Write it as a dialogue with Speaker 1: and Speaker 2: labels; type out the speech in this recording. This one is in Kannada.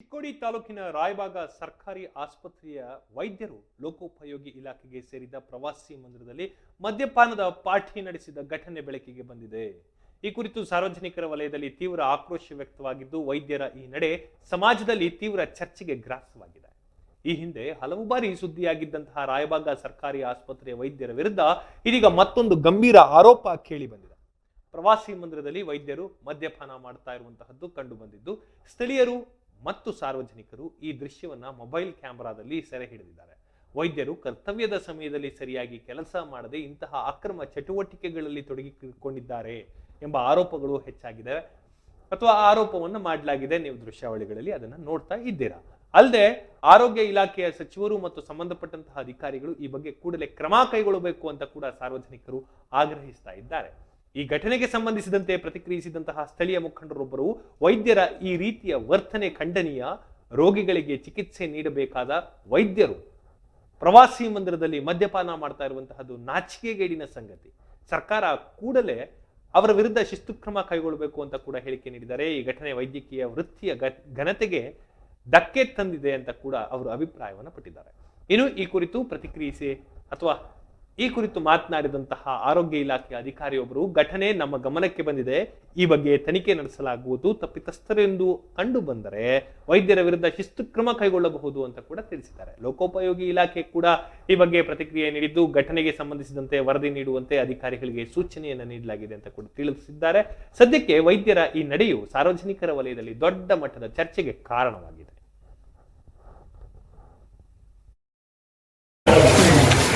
Speaker 1: ಚಿಕ್ಕೋಡಿ ತಾಲೂಕಿನ ರಾಯಬಾಗ ಸರ್ಕಾರಿ ಆಸ್ಪತ್ರೆಯ ವೈದ್ಯರು ಲೋಕೋಪಯೋಗಿ ಇಲಾಖೆಗೆ ಸೇರಿದ ಪ್ರವಾಸಿ ಮಂದಿರದಲ್ಲಿ ಮದ್ಯಪಾನದ ಪಾಠಿ ನಡೆಸಿದ ಘಟನೆ ಬೆಳಕಿಗೆ ಬಂದಿದೆ. ಈ ಕುರಿತು ಸಾರ್ವಜನಿಕರ ವಲಯದಲ್ಲಿ ತೀವ್ರ ಆಕ್ರೋಶ ವ್ಯಕ್ತವಾಗಿದ್ದು, ವೈದ್ಯರ ಈ ನಡೆ ಸಮಾಜದಲ್ಲಿ ತೀವ್ರ ಚರ್ಚೆಗೆ ಗ್ರಾಸವಾಗಿದೆ. ಈ ಹಿಂದೆ ಹಲವು ಬಾರಿ ಸುದ್ದಿಯಾಗಿದ್ದಂತಹ ರಾಯಬಾಗ ಸರ್ಕಾರಿ ಆಸ್ಪತ್ರೆಯ ವೈದ್ಯರ ವಿರುದ್ಧ ಇದೀಗ ಮತ್ತೊಂದು ಗಂಭೀರ ಆರೋಪ ಕೇಳಿ ಬಂದಿದೆ. ಪ್ರವಾಸಿ ಮಂದಿರದಲ್ಲಿ ವೈದ್ಯರು ಮದ್ಯಪಾನ ಮಾಡ್ತಾ ಇರುವಂತಹದ್ದು ಕಂಡು ಬಂದಿದ್ದು, ಸ್ಥಳೀಯರು ಮತ್ತು ಸಾರ್ವಜನಿಕರು ಈ ದೃಶ್ಯವನ್ನ ಮೊಬೈಲ್ ಕ್ಯಾಮೆರಾದಲ್ಲಿ ಸೆರೆ ಹಿಡಿದಿದ್ದಾರೆ. ವೈದ್ಯರು ಕರ್ತವ್ಯದ ಸಮಯದಲ್ಲಿ ಸರಿಯಾಗಿ ಕೆಲಸ ಮಾಡದೆ ಇಂತಹ ಅಕ್ರಮ ಚಟುವಟಿಕೆಗಳಲ್ಲಿ ತೊಡಗಿಕೊಂಡಿದ್ದಾರೆ ಎಂಬ ಆರೋಪಗಳು ಹೆಚ್ಚಾಗಿದೆ. ಅಥವಾ ಆರೋಪವನ್ನು ಮಾಡಲಾಗಿದೆ ನೀವು ದೃಶ್ಯಾವಳಿಗಳಲ್ಲಿ ಅದನ್ನು ನೋಡ್ತಾ ಇದ್ದೀರಾ. ಅಲ್ಲದೆ ಆರೋಗ್ಯ ಇಲಾಖೆಯ ಸಚಿವರು ಮತ್ತು ಸಂಬಂಧಪಟ್ಟಂತಹ ಅಧಿಕಾರಿಗಳು ಈ ಬಗ್ಗೆ ಕೂಡಲೇ ಕ್ರಮ ಕೈಗೊಳ್ಳಬೇಕು ಅಂತ ಕೂಡ ಸಾರ್ವಜನಿಕರು ಆಗ್ರಹಿಸ್ತಾ ಇದ್ದಾರೆ. ಈ ಘಟನೆಗೆ ಸಂಬಂಧಿಸಿದಂತೆ ಪ್ರತಿಕ್ರಿಯಿಸಿದಂತಹ ಸ್ಥಳೀಯ ಮುಖಂಡರೊಬ್ಬರು ವೈದ್ಯರ ಈ ರೀತಿಯ ವರ್ತನೆ ಖಂಡನೀಯ ರೋಗಿಗಳಿಗೆ ಚಿಕಿತ್ಸೆ ನೀಡಬೇಕಾದ ವೈದ್ಯರು ಪ್ರವಾಸಿ ಮಂದಿರದಲ್ಲಿ ಮದ್ಯಪಾನ ಮಾಡ್ತಾ ಇರುವಂತಹದ್ದು ನಾಚಿಕೆಗೇಡಿನ ಸಂಗತಿ. ಸರ್ಕಾರ ಕೂಡಲೇ ಅವರ ವಿರುದ್ಧ ಶಿಸ್ತು ಕ್ರಮ ಕೈಗೊಳ್ಳಬೇಕು ಅಂತ ಕೂಡ ಹೇಳಿಕೆ ನೀಡಿದ್ದಾರೆ. ಈ ಘಟನೆ ವೈದ್ಯಕೀಯ ವೃತ್ತಿಯ ಘನತೆಗೆ ಧಕ್ಕೆ ತಂದಿದೆ ಅಂತ ಕೂಡ ಅವರು ಅಭಿಪ್ರಾಯವನ್ನು ಪಟ್ಟಿದ್ದಾರೆ. ಇನ್ನು ಈ ಕುರಿತು ಪ್ರತಿಕ್ರಿಯಿಸಿ ಅಥವಾ ಈ ಕುರಿತು ಮಾತನಾಡಿದಂತಹ ಆರೋಗ್ಯ ಇಲಾಖೆ ಅಧಿಕಾರಿಯೊಬ್ಬರು, ಘಟನೆ ನಮ್ಮ ಗಮನಕ್ಕೆ ಬಂದಿದೆ. ಈ ಬಗ್ಗೆ ತನಿಖೆ ನಡೆಸಲಾಗುವುದು. ತಪ್ಪಿತಸ್ಥರೆಂದು ಕಂಡು ಬಂದರೆ ವೈದ್ಯರ ವಿರುದ್ಧ ಶಿಸ್ತು ಕ್ರಮ ಕೈಗೊಳ್ಳಬಹುದು ಅಂತ ಕೂಡ ತಿಳಿಸಿದ್ದಾರೆ. ಲೋಕೋಪಯೋಗಿ ಇಲಾಖೆ ಕೂಡ ಈ ಬಗ್ಗೆ ಪ್ರತಿಕ್ರಿಯೆ ನೀಡಿದ್ದು, ಘಟನೆಗೆ ಸಂಬಂಧಿಸಿದಂತೆ ವರದಿ ನೀಡುವಂತೆ ಅಧಿಕಾರಿಗಳಿಗೆ ಸೂಚನೆಯನ್ನು ನೀಡಲಾಗಿದೆ ಅಂತ ಕೂಡ ತಿಳಿಸಿದ್ದಾರೆ. ಸದ್ಯಕ್ಕೆ ವೈದ್ಯರ ಈ ನಡೆಯು ಸಾರ್ವಜನಿಕರ ವಲಯದಲ್ಲಿ ದೊಡ್ಡ ಮಟ್ಟದ ಚರ್ಚೆಗೆ ಕಾರಣವಾಗಿದೆ
Speaker 2: ಸರ್